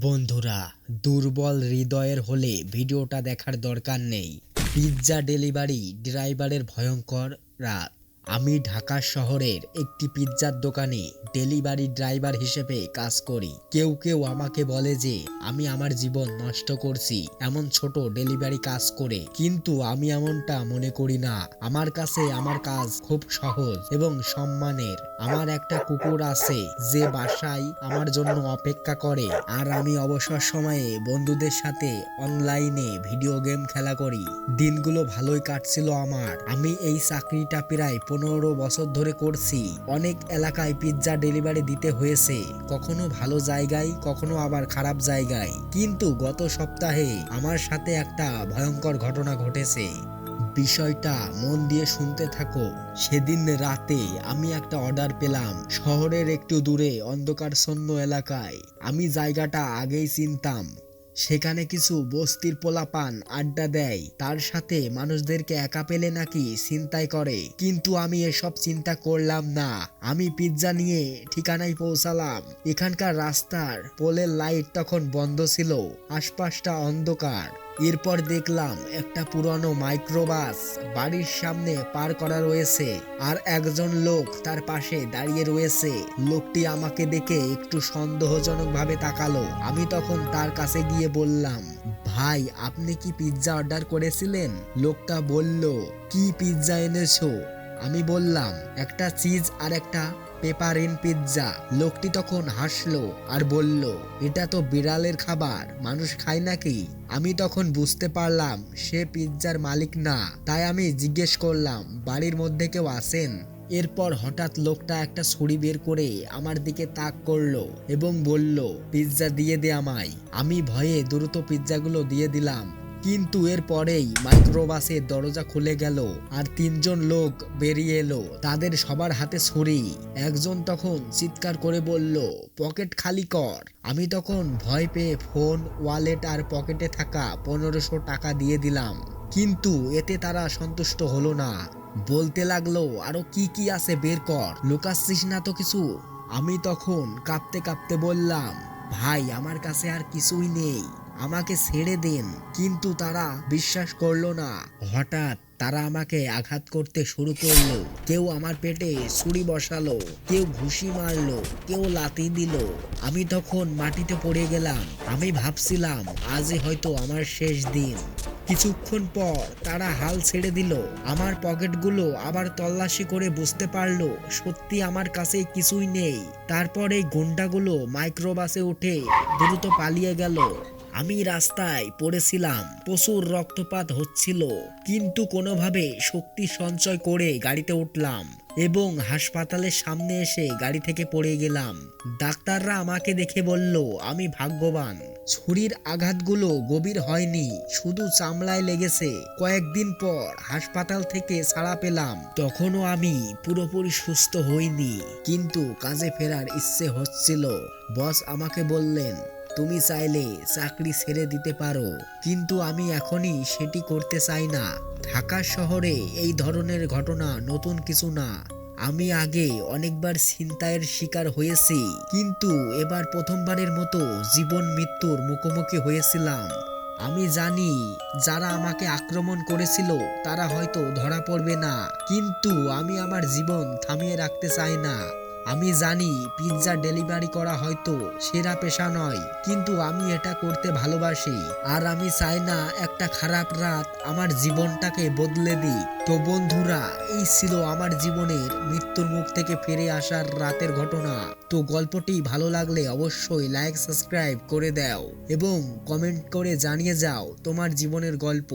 বন্ধুরা দুর্বল হৃদয়ের হলে ভিডিওটা দেখার দরকার নেই। পিৎজা ডেলিভারি ড্রাইভারের ভয়ঙ্কর রাত আমি ঢাকা শহরের একটি পিৎজার দোকানে ডেলিভারি ড্রাইভার হিসেবে কাজ করি। কেউ কেউ আমাকে বলে যে, আমি আমার জীবন নষ্ট করছি, এমন ছোট ডেলিভারি কাজ করে। কিন্তু আমি এমনটা মনে করি না। আমার কাছে আমার কাজ খুব সহজ এবং সম্মানের। আমার একটা কুকুর আছে যে বাসায় আমার জন্য অপেক্ষা করে। আর আমি অবসর সময়ে বন্ধুদের সাথে অনলাইনে ভিডিও গেম খেলা করি। দিনগুলো ভালোই কাটছিল আমার। আমি এই চাকরিটা প্রায় পনেরো বছর ধরে করছি। অনেক এলাকায় পিৎজা ডেলিভারি দিতে হয়েছে। কখনো ভালো জায়গায়, কখনো আবার খারাপ জায়গায়। কিন্তু গত সপ্তাহে আমার সাথে একটা ভয়ঙ্কর ঘটনা ঘটেছে। বিষয়টা মন দিয়ে শুনতে থাকো। সেদিন রাতে আমি একটা অর্ডার পেলাম শহরের একটু দূরে অন্ধকারছন্ন এলাকায়। আমি জায়গাটা আগেই চিনতাম। সেখানে কিছু বস্তির পোলাপান আড্ডা দেয়। তার সাথে মানুষদেরকে একা পেলে নাকি চিন্তাই করে। কিন্তু আমি এসব চিন্তা করলাম না। আমি পিৎজা নিয়ে ঠিকানায় পৌঁছালাম। এখানকার রাস্তার পোলের লাইট তখন বন্ধ ছিল। আশপাশটা অন্ধকার। এরপর দেখলাম একটা পুরনো মাইক্রোবাস বাড়ির সামনে পার করা রয়েছে আর একজন লোক তার পাশে দাঁড়িয়ে রয়েছে। লোকটি আমাকে দেখে একটু সন্দেহজনক ভাবে তাকালো। আমি তখন তার কাছে গিয়ে বললাম, ভাই, আপনি কি পিৎজা অর্ডার করেছিলেন? লোকটা বলল, কি পিৎজা এনেছো? আমি বললাম, একটা চিজ আর একটা পেপারিন পিৎজা। লোকটি তখন হাসলো আর বলল, এটা তো বিড়ালের খাবার, মানুষ খায় নাকি? আমি তখন বুঝতে পারলাম, সে পিৎজার মালিক না। তাই আমি জিজ্ঞেস করলাম, বাড়ির মধ্যে কেউ আসেন এরপর হঠাৎ লোকটা একটা ছুরি বের করে আমার দিকে তাক করল এবং বলল, পিৎজা দিয়ে দে আমায়। আমি ভয়ে দ্রুত পিৎজাগুলো দিয়ে দিলাম। কিন্তু এর পরেই মাইক্রোবাসের দরজা খুলে গেল আর তিনজন লোক বেরিয়ে এলো। তাদের সবার হাতে ছুরি। একজন তখন চিৎকার করে বলল, পকেট খালি কর। আমি তখন ভয় পেয়ে ফোন, ওয়ালেট আর পকেটে থাকা পনেরোশো টাকা দিয়ে দিলাম। কিন্তু এতে তারা সন্তুষ্ট হলো না। বলতে লাগল, আরও কি কি আছে বের কর, লুকাচ্ছিস না তো কিছু? আমি তখন কাঁপতে কাঁপতে বললাম, ভাই, আমার কাছে আর কিছুই নেই। আমাকে ছেড়ে দিন, কিন্তু তারা বিশ্বাস করল না। হঠাৎ তারা আমাকে আঘাত করতে শুরু করল। কেউ আমার পেটে ছুরি বসালো, কেউ ঘুষি মারলো, কেউ লাতি দিল। আমি তখন মাটিতে পড়ে গেলাম। আমি ভাবছিলাম, আজই হয়তো আমার শেষ দিন। কিছুক্ষণ পর তারা হাল ছেড়ে দিল। আমার পকেটগুলো আবার তল্লাশি করে বুঝতে পারল, সত্যি আমার কাছে কিছুই নেই। তারপর এই গুন্ডাগুলো মাইক্রোবাসে উঠে দ্রুত পালিয়ে গেল। আমি রাস্তায় পড়েছিলাম, প্রচুর রক্তপাত হচ্ছিল, কিন্তু কোনোভাবে শক্তি সঞ্চয় করে গাড়িতে উঠলাম এবং হাসপাতালের সামনে এসে গাড়ি থেকে পড়ে গেলাম। ডাক্তাররা আমাকে দেখে বলল, আমি ভাগ্যবান। ছুরির আঘাতগুলো গভীর হয়নি, শুধু চামড়ায় লেগেছে। কয়েকদিন পর হাসপাতাল থেকে ছাড়া পেলাম। তখনও আমি পুরোপুরি সুস্থ হইনি, কিন্তু কাজে ফেরার ইচ্ছে হচ্ছিল। বস আমাকে বললেন তুমি চাইলে চাকরি ছেড়ে দিতে পারো, কিন্তু আমি এখনই সেটি করতে চাই না। ঢাকা শহরে এই ধরনের ঘটনা নতুন কিছু না। আমি আগে অনেকবার ছিনতাইয়ের শিকার হয়েছি, কিন্তু এবার প্রথমবারের মতো জীবন মৃত্যুর মুখোমুখি হয়েছিলাম। আমি জানি যারা আমাকে আক্রমণ করেছিল, তারা হয়তো ধরা পড়বে না, কিন্তু আমি আমার জীবন থামিয়ে রাখতে চাই না। আমি জানি পিৎজা ডেলিভারি করা হয়তো সেরা পেশা নয়, কিন্তু আমি এটা করতে ভালোবাসি। আর আমি চাই না একটা খারাপ রাত আমার জীবনটাকে বদলে দিই তো বন্ধুরা, এই ছিল আমার জীবনের মৃত্যুর মুখ থেকে ফিরে আসার রাতের ঘটনা। তো গল্পটি ভালো লাগলে অবশ্যই লাইক সাবস্ক্রাইব করে দাও এবং কমেন্ট করে জানিয়ে যাও তোমার জীবনের গল্প।